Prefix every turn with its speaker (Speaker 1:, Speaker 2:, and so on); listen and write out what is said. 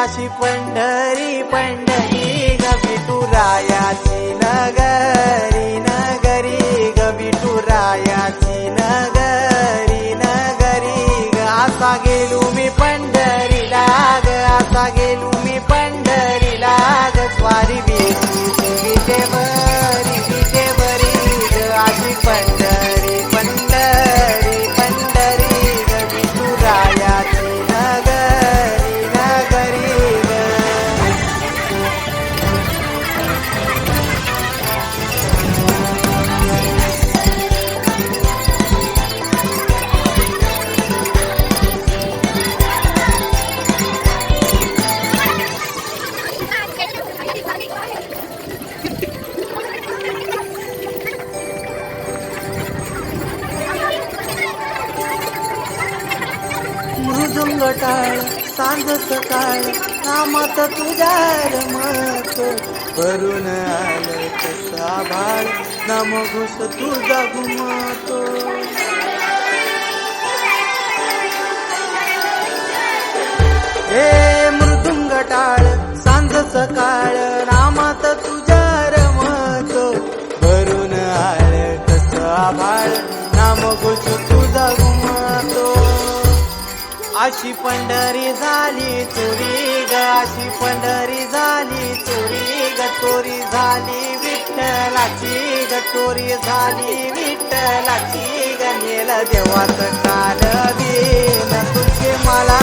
Speaker 1: काशी पंढरी पंढरी ग विठुरायाची नगरी नगरी ग विठुरायाची नगरी नगरी ग. असा गेलो मी पंढरी. मृदुंग टाळ सांज सकाळ नामात तुझ्या रमत करून आलं तसा भाळ नाम घुस तुझा घुमतो. हे मृदुंग टाळ सांज सकाळ नामात तुझ्या रमत भरून आळ तसा भाळ नाम घुस अशी पंढरी झाली चोरी ग अशी पंढरी झाली चोरी ग चोरी झाली विठ्ठलाची ग चोरी झाली विठ्ठलाची ग नेल देवाच काल दिन तुझे मला